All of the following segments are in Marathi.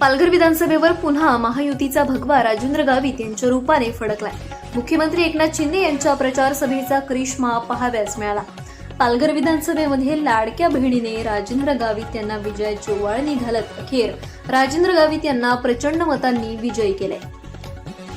पालघर विधानसभेवर पुन्हा महायुतीचा भगवा राजेंद्र गावित यांच्या रूपाने फडकलाय. मुख्यमंत्री एकनाथ शिंदे यांच्या प्रचार सभेचा करिश्मा पहाव्यास मिळाला. पालघर विधानसभेमध्ये लाडक्या बहिणीने राजेंद्र गावित यांना विजयाची वळणी घालत अखेर राजेंद्र गावित यांना प्रचंड मतांनी विजयी केले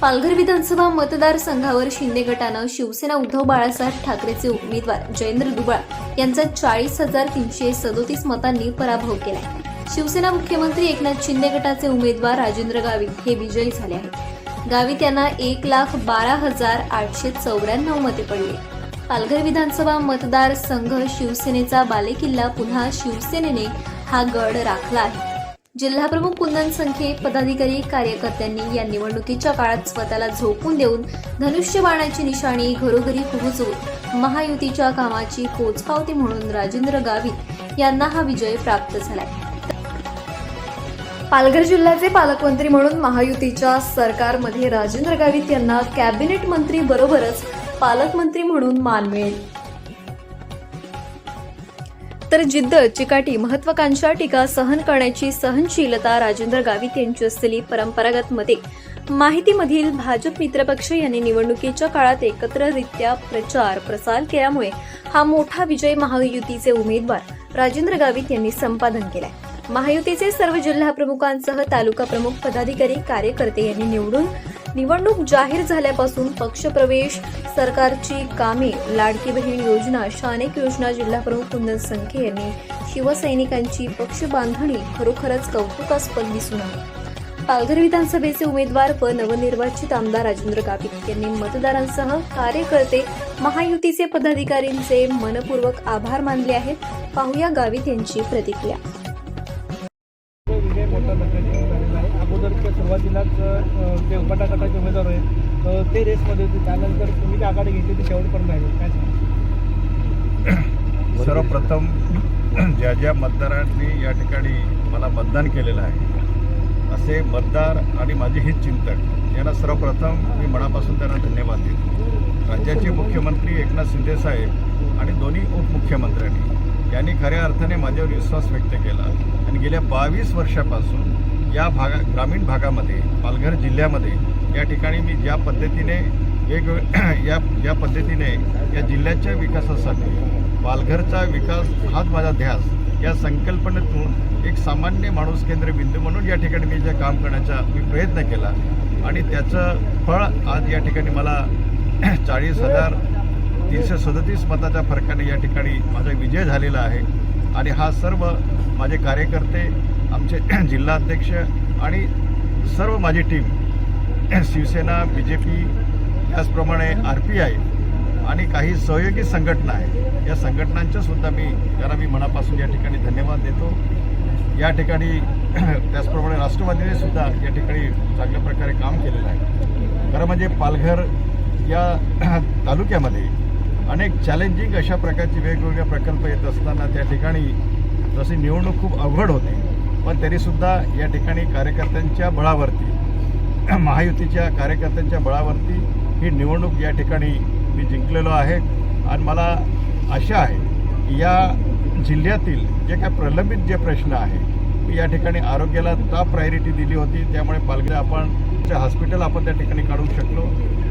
पालघर विधानसभा मतदारसंघावर शिंदे गटानं शिवसेना उद्धव बाळासाहेब ठाकरेचे उमेदवार जयेंद्र दुबाळ यांचा चाळीस हजार तीनशे सदोतीस मतांनी पराभव केलाय. शिवसेना मुख्यमंत्री एकनाथ शिंदे गटाचे उमेदवार राजेंद्र गावित हे विजयी झाले आहेत. गावित यांना एक लाख बारा हजार आठशे चौऱ्याण्णव मते पडले. पालघर विधानसभा मतदारसंघ शिवसेनेचा बालेकिल्ला पुन्हा शिवसेनेने हा गड राखला आहे. जिल्हाप्रमुख कुंदन संखे पदाधिकारी कार्यकर्त्यांनी या निवडणुकीच्या काळात स्वतःला झोपून देऊन धनुष्य बाणाची निशाणी घरोघरी पोहोचवून महायुतीच्या कामाची पोचपावती म्हणून राजेंद्र गावित यांना हा विजय प्राप्त झालाय. पालघर जिल्ह्याचे पालकमंत्री म्हणून महायुतीच्या सरकारमध्ये राजेंद्र गावित यांना कॅबिनेट मंत्री बरोबरच पालकमंत्री म्हणून मान मिळेल. तर जिद्द चिकाटी महत्वाकांक्षा टीका सहन करण्याची सहनशीलता राजेंद्र गावित यांची असलेली परंपरागत मते. माहितीमधील भाजप मित्रपक्ष यांनी निवडणुकीच्या काळात एकत्ररित्या प्रचार प्रसार केल्यामुळे हा मोठा विजय महायुतीचे उमेदवार राजेंद्र गावित यांनी संपादन केलाय. महायुतीचे सर्व जिल्हा प्रमुखांसह तालुका प्रमुख पदाधिकारी कार्यकर्ते यांनी निवडून निवडणूक जाहीर झाल्यापासून पक्षप्रवेश सरकारची कामे लाडकी बहीण योजना अशा अनेक योजना जिल्हाप्रमुख कुंदन संखे यांनी शिवसैनिकांची पक्ष बांधणी खरोखरच कौतुकास्पद दिसून आली. पालघर विधानसभेचे उमेदवार व नवनिर्वाचित आमदार राजेंद्र गावित यांनी मतदारांसह कार्यकर्ते महायुतीचे पदाधिकारींचे मनपूर्वक आभार मानले आहेत. पाहुया गावित यांची प्रतिक्रिया. विजय मोठ्या आहे. अगोदरच्या सुरुवातीलाच ते गटाचे उमेदवार आहेत. तर ते रेसमध्ये होते. त्यानंतर तुम्ही ते आघाडी घेतली ते शेवटपर्यंत राहिली काय सर्वप्रथम ज्या ज्या मतदारांनी या ठिकाणी मला मतदान केलेलं आहे असे मतदार आणि माझे हित चिंतक यांना सर्वप्रथम मी मनापासून त्यांना धन्यवाद देतो. राज्याचे मुख्यमंत्री एकनाथ शिंदेसाहेब आणि दोन्ही उपमुख्यमंत्र्यांनी यांनी खऱ्या अर्थाने माझ्यावर विश्वास व्यक्त केला. आणि गेल्या बावीस वर्षापासून या भागा ग्रामीण भागामध्ये पालघर जिल्ह्यामध्ये या ठिकाणी मी ज्या पद्धतीने एक या या पद्धतीने या जिल्ह्याच्या विकासासाठी पालघरचा विकास हाच माझा ध्यास या संकल्पनेतून एक सामान्य माणूस केंद्र बिंदू म्हणून या ठिकाणी मी जे काम करण्याचा मी प्रयत्न केला. आणि त्याचं फळ आज या ठिकाणी मला चाळीस हजार तीनशे सदतीस मताच्या फरकाने या ठिकाणी माझा विजय झालेला आहे. आणि हा सर्व माझे कार्यकर्ते आमचे जिल्हाध्यक्ष आणि सर्व माझी team Shiv Sena B J P त्याचप्रमाणे आर पी आय आणि काही सहयोगी संघटना आहेत. या संघटनांच्यासुद्धा मी त्यांना मी मनापासून या ठिकाणी धन्यवाद देतो. या ठिकाणी त्याचप्रमाणे राष्ट्रवादीने सुद्धा या ठिकाणी चांगल्या प्रकारे काम केलेलं आहे. खरं म्हणजे पालघर या तालुक्यामध्ये अनेक चॅलेंजिंग अशा प्रकारचे वेगवेगळे प्रकल्प येत असताना त्या ठिकाणी तशी निवडणूक खूप अवघड होती पण तरीसुद्धा या ठिकाणी कार्यकर्त्यांच्या बळावरती महायुतीच्या कार्यकर्त्यांच्या बळावरती ही निवडणूक या ठिकाणी मी जिंकलेलो आहे. आणि मला आशा आहे की या जिल्ह्यातील जे काय प्रलंबित जे प्रश्न आहे मी या ठिकाणी आरोग्याला टॉप प्रायोरिटी दिली होती. त्यामुळे पालघर आपण हॉस्पिटल आपण त्या ठिकाणी काढू शकलो.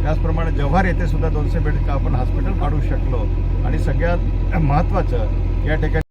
त्याचप्रमाणे जव्हार येथे सुद्धा दोनशे बेड आपण हॉस्पिटल काढू शकलो. आणि सगळ्यात महत्त्वाचं या ठिकाणी